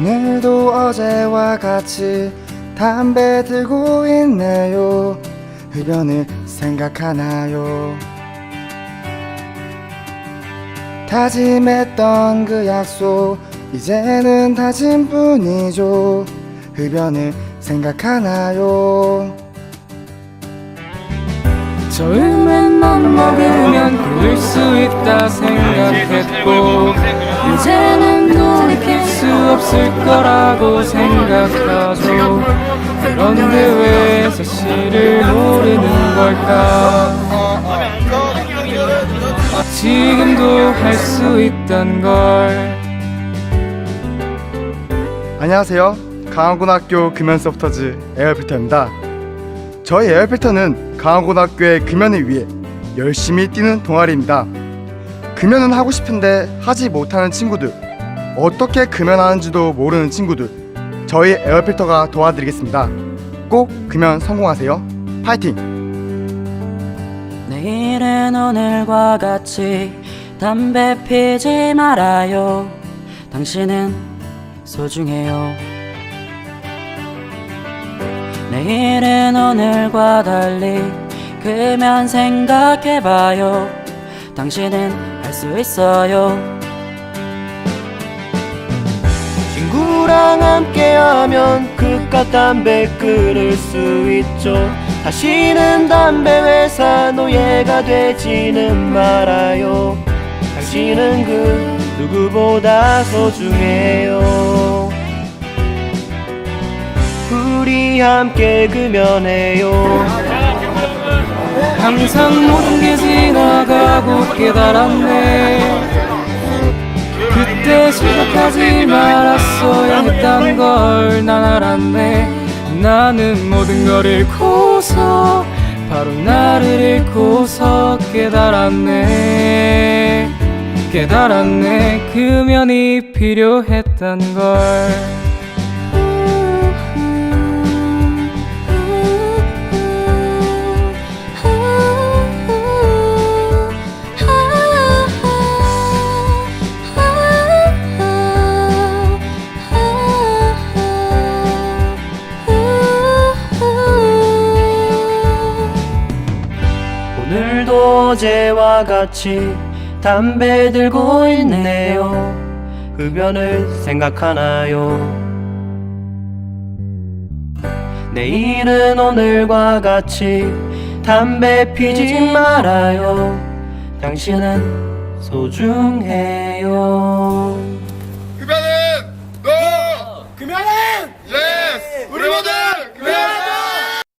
오늘과 같이 담배 들고 있네요? 흡연을 생각하나요? 다짐했던 그 약속 이제는 다짐 뿐이죠. 흡연을 생각하나요? 처음에만 먹으면 그럴 수 있다 생각했고 수 없을 거라고 생각하죠 그런데 왜 사실을 모르는 걸까 지금도 할 수 있단 걸 안녕하세요. 강화고등학교 금연 서포터즈 에어필터입니다. 저희 에어필터는 강화고등학교의 금연을 위해 열심히 뛰는 동아리입니다. 금연은 하고 싶은데 하지 못하는 친구들, 어떻게 금연하는지도 모르는 친구들, 저희 에어필터가 도와드리겠습니다. 꼭 금연 성공하세요. 파이팅! 내일은 오늘과 같이 담배 피지 말아요. 당신은 소중해요. 내일은 오늘과 달리 그면 생각해봐요. 당신은 할 수 있어요. 친구랑 함께하면 그깟 담배 끊을 수 있죠. 다시는 담배 회사 노예가 되지는 말아요. 당신은 그 누구보다 소중해요. 우리 함께 금연해요. 항상 모든 게 지나가고 깨달았네 하지 말았어야 했단 걸난 알았네. 나는 모든 걸 잃고서 바로 나를 잃고서 깨달았네. 깨달았네. 금연이 필요했단 걸 어제와 같이 담배 들고 있네요 흡연을 생각하나요 내일은 오늘과 같이 담배 피지 말아요 당신은 소중해요 금연은 너! 금연은 예스! 우리 모두 금연!